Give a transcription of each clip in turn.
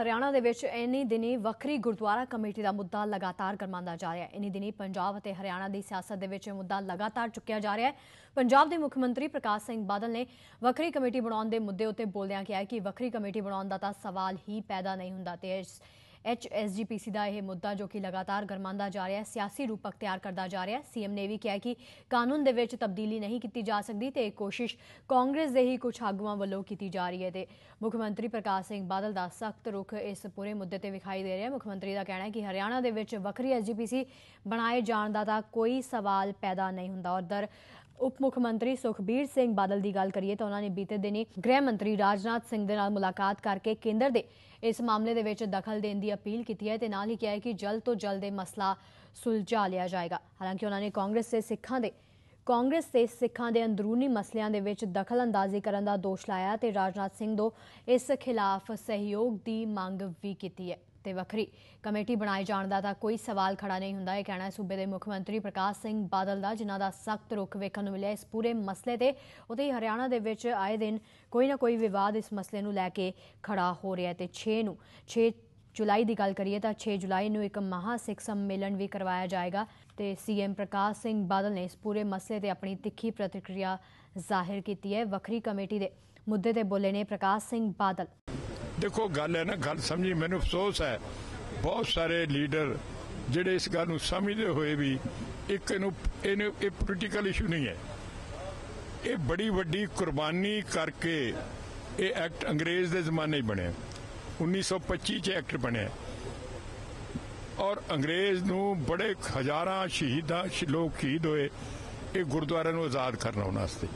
ਹਰਿਆਣਾ ਦੇ ਵਿੱਚ ਇੰਨੀ ਦਿਨੀ ਵੱਖਰੀ ਗੁਰਦੁਆਰਾ ਕਮੇਟੀ ਦਾ ਮੁੱਦਾ ਲਗਾਤਾਰ ਗਰਮਾਉਂਦਾ ਜਾ ਰਿਹਾ ਹੈ। ਇਨੀ ਦਿਨੀ ਪੰਜਾਬ ਅਤੇ ਹਰਿਆਣਾ ਦੀ ਸਿਆਸਤ ਦੇ ਵਿੱਚ ਇਹ ਮੁੱਦਾ ਲਗਾਤਾਰ ਚੁੱਕਿਆ ਜਾ ਰਿਹਾ ਹੈ। ਪੰਜਾਬ ਦੇ ਮੁੱਖ ਮੰਤਰੀ ਪ੍ਰਕਾਸ਼ ਸਿੰਘ ਬਾਦਲ ਨੇ ਵੱਖਰੀ ਕਮੇਟੀ ਬਣਾਉਣ ਦੇ ਮੁੱਦੇ ਉੱਤੇ ਬੋਲਦਿਆਂ ਕਿਹਾ ਕਿ ਵੱਖਰੀ ਕਮੇਟੀ ਬਣਾਉਣ ਦਾ ਤਾਂ ਸਵਾਲ ਹੀ ਪੈਦਾ ਨਹੀਂ ਹੁੰਦਾ ਤੇ ਐਚਐਸਜੀਪੀਸੀ ਦਾ ਇਹ ਮੁੱਦਾ ਜੋ ਕਿ ਲਗਾਤਾਰ ਗਰਮਾਉਂਦਾ ਜਾ ਰਿਹਾ ਹੈ, ਸਿਆਸੀ ਰੂਪ ਅਖਤਿਆਰ ਕਰਦਾ ਜਾ ਰਿਹਾ ਹੈ। ਸੀਐਮ ਨੇ ਵੀ ਕਿਹਾ ਕਿ ਕਾਨੂੰਨ ਦੇ ਵਿੱਚ ਤਬਦੀਲੀ ਨਹੀਂ ਕੀਤੀ ਜਾ ਸਕਦੀ ਤੇ ਇਹ ਕੋਸ਼ਿਸ਼ ਕਾਂਗਰਸ ਦੇ ਹੀ ਕੁਝ ਆਗੂਆਂ ਵੱਲੋਂ ਕੀਤੀ ਜਾ ਰਹੀ ਹੈ ਤੇ ਮੁੱਖ ਮੰਤਰੀ ਪ੍ਰਕਾਸ਼ ਸਿੰਘ ਬਾਦਲ ਦਾ ਸਖਤ ਰੁਖ ਇਸ ਪੂਰੇ ਮੁੱਦੇ ਤੇ ਵਿਖਾਈ ਦੇ ਰਿਹਾ ਹੈ। ਮੁੱਖ ਮੰਤਰੀ ਦਾ ਕਹਿਣਾ ਹੈ ਕਿ ਹਰਿਆਣਾ ਦੇ ਵਿੱਚ ਵੱਖਰੀ ਐਸਜੀਪੀਸੀ ਬਣਾਏ ਜਾਣ ਦਾ ਤਾਂ ਕੋਈ ਸਵਾਲ ਪੈਦਾ ਨਹੀਂ ਹੁੰਦਾ ਉਧਰ ਉਪ ਮੁੱਖ ਮੰਤਰੀ ਸੁਖਬੀਰ ਸਿੰਘ ਬਾਦਲ ਦੀ ਗੱਲ ਕਰੀਏ ਤਾਂ ਉਹਨਾਂ ਨੇ ਬੀਤੇ ਦਿਨੀ ਗ੍ਰਹਿ ਮੰਤਰੀ ਰਾਜਨਾਥ ਸਿੰਘ ਦੇ ਨਾਲ ਮੁਲਾਕਾਤ ਕਰਕੇ ਕੇਂਦਰ ਦੇ ਇਸ ਮਾਮਲੇ ਦੇ ਵਿੱਚ ਦਖਲ ਦੇਣ ਦੀ ਅਪੀਲ ਕੀਤੀ ਹੈ ਤੇ ਨਾਲ ਹੀ ਕਿਹਾ ਹੈ ਕਿ ਜਲਦ ਤੋਂ ਜਲਦ ਇਹ ਮਸਲਾ ਸੁਲਝਾ ਲਿਆ ਜਾਏਗਾ। ਹਾਲਾਂਕਿ ਉਹਨਾਂ ਨੇ ਕਾਂਗਰਸ ਦੇ ਸਿੱਖਾਂ ਦੇ, ਕਾਂਗਰਸ ਤੇ ਸਿੱਖਾਂ ਦੇ ਅੰਦਰੂਨੀ ਮਸਲਿਆਂ ਦੇ ਵਿੱਚ ਦਖਲ ਅੰਦਾਜ਼ੀ ਕਰਨ ਦਾ ਦੋਸ਼ ਲਾਇਆ ਤੇ ਰਾਜਨਾਥ ਸਿੰਘ ਤੋਂ ਇਸ ਖਿਲਾਫ ਸਹਿਯੋਗ ਦੀ ਮੰਗ ਵੀ ਕੀਤੀ ਹੈ। ਤੇ ਵੱਖਰੀ ਕਮੇਟੀ ਬਣਾਏ ਜਾਣ ਦਾ ਤਾਂ ਕੋਈ ਸਵਾਲ ਖੜਾ ਨਹੀਂ ਹੁੰਦਾ। ਇਹ ਕਹਿਣਾ ਹੈ, ਸੂਬੇ ਦੇ ਮੁੱਖ ਮੰਤਰੀ ਪ੍ਰਕਾਸ਼ ਸਿੰਘ ਬਾਦਲ ਦਾ, ਜਿਨ੍ਹਾਂ ਦਾ ਸਖਤ ਰੁਖ ਵੇਖਣ ਨੂੰ ਮਿਲਿਆ ਇਸ ਪੂਰੇ ਮਸਲੇ ਤੇ। ਉਤੇ ਹੀ ਹਰਿਆਣਾ ਦੇ ਵਿੱਚ ਆਏ ਦਿਨ ਕੋਈ ਨਾ ਕੋਈ ਵਿਵਾਦ ਇਸ ਮਸਲੇ ਨੂੰ ਲੈ ਕੇ ਖੜਾ ਹੋ ਰਿਹਾ ਹੈ ਤੇ 6 ਨੂੰ 6 ਜੁਲਾਈ ਦੀ ਗੱਲ ਕਰੀਏ ਤਾਂ 6 ਜੁਲਾਈ ਨੂੰ ਇੱਕ ਮਹਾ ਸਿੱਖ ਸੰਮੇਲਨ ਵੀ ਕਰਵਾਇਆ ਜਾਏਗਾ ਤੇ ਸੀਐਮ ਪ੍ਰਕਾਸ਼ ਸਿੰਘ ਬਾਦਲ ਨੇ ਇਸ ਪੂਰੇ ਮਸਲੇ ਤੇ ਆਪਣੀ ਤਿੱਖੀ ਪ੍ਰਤੀਕਿਰਿਆ ਜ਼ਾਹਿਰ ਕੀਤੀ ਹੈ। ਵੱਖਰੀ ਕਮੇਟੀ ਦੇ ਮੁੱਦੇ ਤੇ ਬੋਲੇ ਨੇ ਪ੍ਰਕਾਸ਼ ਸਿੰਘ ਬਾਦਲ। ਦੇਖੋ, ਗੱਲ ਹੈ ਨਾ, ਗੱਲ ਸਮਝੀ, ਮੈਨੂੰ ਅਫਸੋਸ ਹੈ। ਬਹੁਤ ਸਾਰੇ ਲੀਡਰ ਜਿਹੜੇ ਇਸ ਗੱਲ ਨੂੰ ਸਮਝਦੇ ਹੋਏ ਵੀ ਇੱਕ ਇਹਨੂੰ ਇਹਨੂੰ, ਇਹ ਪੋਲੀਟੀਕਲ ਇਸ਼ੂ ਨਹੀਂ ਹੈ। ਇਹ ਬੜੀ ਵੱਡੀ ਕੁਰਬਾਨੀ ਕਰਕੇ ਇਹ ਐਕਟ ਅੰਗਰੇਜ਼ ਦੇ ਜ਼ਮਾਨੇ 'ਚ ਬਣਿਆ। 1925 ਚ ਐਕਟ ਬਣਿਆ। ਔਰ ਅੰਗਰੇਜ਼ ਨੂੰ ਬੜੇ ਹਜ਼ਾਰਾਂ ਸ਼ਹੀਦਾਂ ਲੋਕ ਸ਼ਹੀਦ ਹੋਏ ਇਹ ਗੁਰਦੁਆਰਿਆਂ ਨੂੰ ਆਜ਼ਾਦ ਕਰਨ ਵਾਸਤੇ।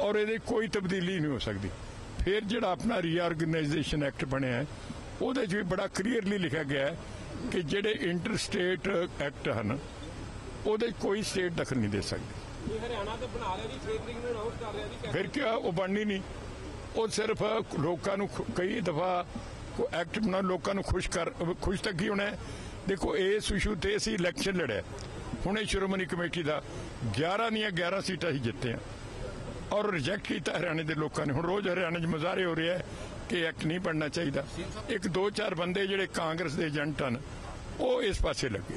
ਔਰ ਇਹਦੇ ਕੋਈ ਤਬਦੀਲੀ ਨਹੀਂ ਹੋ ਸਕਦੀ। ਫਿਰ ਜਿਹੜਾ ਆਪਣਾ ਰੀਆਰਗੇਨਾਈਜੇਸ਼ਨ ਐਕਟ ਬਣਿਆ ਹੈ ਉਹਦੇ 'ਚ ਵੀ ਬੜਾ ਕਲੀਅਰਲੀ ਲਿਖਿਆ ਗਿਆ ਹੈ ਕਿ ਜਿਹੜੇ ਇੰਟਰ ਸਟੇਟ ਐਕਟ ਹਨ ਉਹਦੇ 'ਚ ਕੋਈ ਸਟੇਟ ਦਖਲ ਨਹੀਂ ਦੇ ਸਕਦੀ। ਇਹ ਹਰਿਆਣਾ ਤੇ ਬਣਾ ਰਿਹਾ ਜੀ 6 ਤਰੀਕ ਨੂੰ ਅਨਾਉਂਸ ਕਰ ਰਿਹਾ ਜੀ ਫਿਰ ਕਿਆ ਉਹ ਬਣਨੀ ਨਹੀਂ। ਉਹ ਸਿਰਫ ਲੋਕਾਂ ਨੂੰ ਕਈ ਦਫਾ ਕੋ ਐਕਟ ਬਣਾ ਲੋਕਾਂ ਨੂੰ ਖੁਸ਼ ਕਰ ਖੁਸ਼ ਤੱਕ ਹੀ ਹੋਣਾ। ਦੇਖੋ ਇਸ ਇਸ਼ੂ ਤੇ ਅਸੀਂ ਇਲੈਕਸ਼ਨ ਲੜਿਆ। ਹੁਣੇ ਸ਼੍ਰੋਮਣੀ ਕਮੇਟੀ ਦਾ 11 ਦੀਆਂ 11 ਸੀਟਾਂ ਹੀ ਜਿੱਤੇ ਆ ਔਰ ਰਿਜੈਕਟ ਕੀਤਾ ਹਰਿਆਣੇ ਦੇ ਲੋਕਾਂ ਨੇ। ਹੁਣ ਰੋਜ਼ ਹਰਿਆਣੇ 'ਚ ਮੁਜ਼ਾਹਰੇ ਹੋ ਰਿਹਾ ਕਿ ਐਕਟ ਨਹੀਂ ਬਣਨਾ ਚਾਹੀਦਾ। ਇੱਕ ਦੋ ਚਾਰ ਬੰਦੇ ਜਿਹੜੇ ਕਾਂਗਰਸ ਦੇ ਏਜੰਟ ਹਨ, ਉਹ ਇਸ ਪਾਸੇ ਲੱਗੇ।